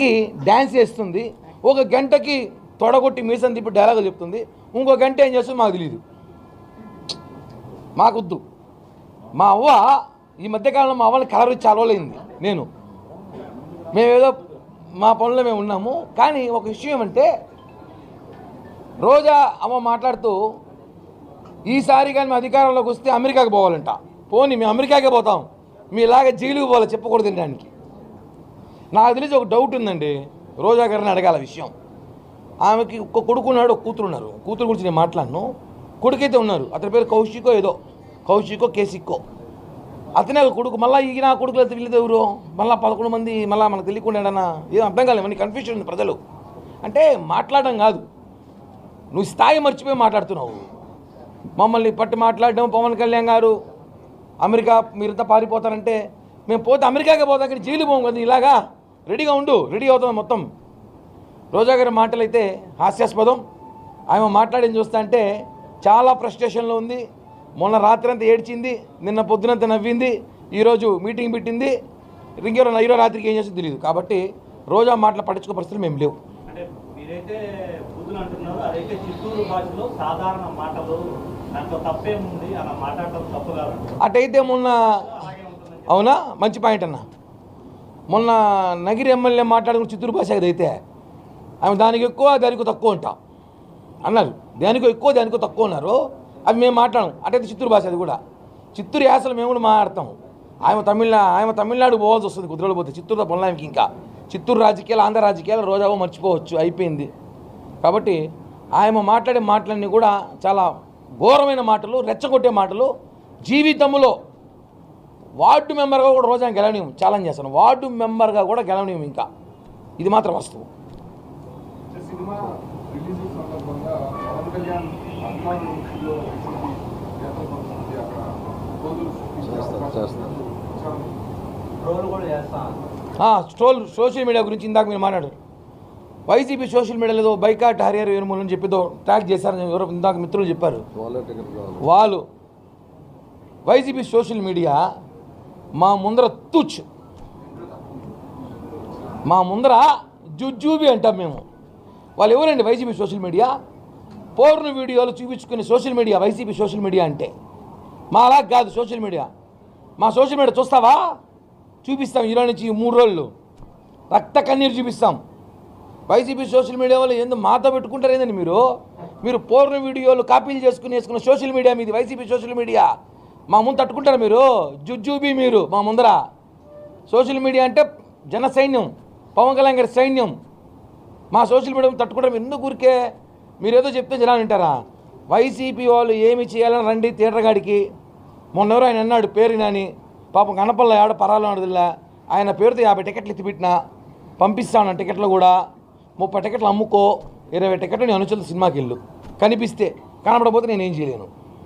కి డ్యాన్స్ చేస్తుంది ఒక గంటకి తొడగొట్టి మీసం తిప్పి డైలాగులు చెప్తుంది ఇంకో గంట ఏం చేస్తుంది మాకు తెలియదు మాకొద్దు. మా అవ్వ ఈ మధ్యకాలంలో మా అవ్వని కలర్ చాలవలేంది నేను. మేమేదో మా పనుల్లో మేము ఉన్నాము కానీ ఒక విషయం ఏమంటే రోజా అమ్మ మాట్లాడుతూ ఈసారి కానీ మేము అధికారంలోకి వస్తే అమెరికాకి పోవాలంట. పోనీ మేము అమెరికాకే పోతాం. మీ ఇలాగే జైలుకి పోవాలి చెప్పకూడదు తినడానికి. నాకు తెలిసి ఒక డౌట్ ఉందండి. రోజా గారిని అడగాల విషయం. ఆమెకి ఒక కొడుకు ఉన్నాడు ఒక కూతురు ఉన్నారు. కూతురు గురించి నేను మాట్లాడను. కొడుకైతే ఉన్నారు. అతని పేరు కౌశికో ఏదో. కౌశికో కేసిక్కో అతనే ఒక కొడుకు. మళ్ళీ ఈ నా కొడుకులు అయితే వీళ్ళది ఎవరు? మళ్ళీ పదకొండు మంది మళ్ళీ మనకు తెలియకుండా ఏం అర్థం కాలేదు. మనకి కన్ఫ్యూషన్ ఉంది ప్రజలు. అంటే మాట్లాడడం కాదు. నువ్వు స్థాయి మర్చిపోయి మాట్లాడుతున్నావు. మమ్మల్ని పట్టి మాట్లాడడం పవన్ కళ్యాణ్ గారు. అమెరికా మీరంతా పారిపోతారంటే మేము పోతే అమెరికాకే పోతాం. కానీ జైలు పోం కదా ఇలాగా? రెడీగా ఉండు రెడీ అవుతాం మొత్తం. రోజా గారి మాటలు అయితే హాస్యాస్పదం. ఆమె మాట్లాడింది చూస్తా అంటే చాలా ఫ్రస్ట్రేషన్లో ఉంది. మొన్న రాత్రి అంతా ఏడ్చింది నిన్న పొద్దునంతా నవ్వింది ఈరోజు మీటింగ్ పెట్టింది. ఇంకెవరో ఈరో రాత్రికి ఏం చేస్తుందో తెలియదు కాబట్టి రోజా మాటలు పట్టించుకో పరిస్థితులు మేము లేవు. అటైతే మొన్న అవునా? మంచి పాయింట్ అన్న. మొన్న నగిరి ఎమ్మెల్యే మాట్లాడుకున్న చిత్తూరు భాష అయితే ఆమె దానికి ఎక్కువ దానికి తక్కువ ఉంటాం అన్నారు. దానికో ఎక్కువ దానికో తక్కువ ఉన్నారు అవి మేము మాట్లాడము. అటైతే చిత్తూరు భాష అది కూడా. చిత్తూరు యాసలు మేము కూడా మాట్లాడతాం ఆమె తమిళ ఆమె తమిళనాడు పోవాల్సి వస్తుంది కుదిరలు పోతే. చిత్తూరుతో పనులు ఇంకా. చిత్తూరు రాజకీయాలు ఆంధ్ర రాజకీయాలు రోజావో మర్చిపోవచ్చు. అయిపోయింది. కాబట్టి ఆమె మాట్లాడే మాటలన్నీ కూడా చాలా ఘోరమైన మాటలు రెచ్చగొట్టే మాటలు జీవితంలో వార్డు మెంబర్గా కూడా రోజా గెలవనీయం ఛాలెంజ్ చేస్తాను. వార్డు మెంబర్గా కూడా గెలవనీయం ఇంకా. ఇది మాత్రం వాస్తవం. స్టోల్ సోషల్ మీడియా గురించి ఇందాక మీరు మాట్లాడారు. వైసీపీ సోషల్ మీడియాలో ఏదో బైకాట్ హరియర్ వేరుమూలని అని చెప్పిదో ట్రాక్ చేశారని ఎవరో ఇందాక మిత్రులు చెప్పారు. వాళ్ళు. వైసీపీ సోషల్ మీడియా మా ముందర తుచ్. మా ముందర జుజూబి అంటాం మేము. వాళ్ళు ఎవరండి వైసీపీ సోషల్ మీడియా? పోర్న వీడియోలు చూపించుకునే social media YCP social media అంటే? మా అలా కాదు సోషల్ మీడియా. మా సోషల్ మీడియా చూస్తావా? చూపిస్తాం ఈరోజు నుంచి మూడు రోజులు. రక్త కన్నీరు చూపిస్తాం. వైసీపీ సోషల్ మీడియా వాళ్ళు ఎందుకు మాతో పెట్టుకుంటారు ఏందండి మీరు? మీరు పోర్న వీడియోలు కాపీలు చేసుకుని వేసుకున్న సోషల్ మీడియా మీది వైసీపీ సోషల్ మీడియా. మా ముందు తట్టుకుంటారు మీరు? జుజ్జూబీ మీరు మా ముందర. సోషల్ మీడియా అంటే జన సైన్యం పవన్ కళ్యాణ్ గారి సైన్యం. మా సోషల్ మీడియా తట్టుకుంటారు మీరు? ఎందుకు ఊరికే? మీరు ఏదో చెప్తే జనాలు వింటారా? వైసీపీ వాళ్ళు ఏమి చేయాలని రండి థియేటర్ గాడికి మొన్న ఎవరో ఆయన అన్నాడు పేరు నాని పాపం కనపల్ల ఆడ పరాలు ఆయన పేరుతో యాభై టికెట్లు ఎత్తిపెట్టినా పంపిస్తాను టికెట్లు కూడా. ముప్పై టికెట్లు అమ్ముకో. ఇరవై టికెట్లు నేను అనుచరులు సినిమాకి వెళ్ళు కనిపిస్తే. కనపడపోతే నేనేం చేయలేను.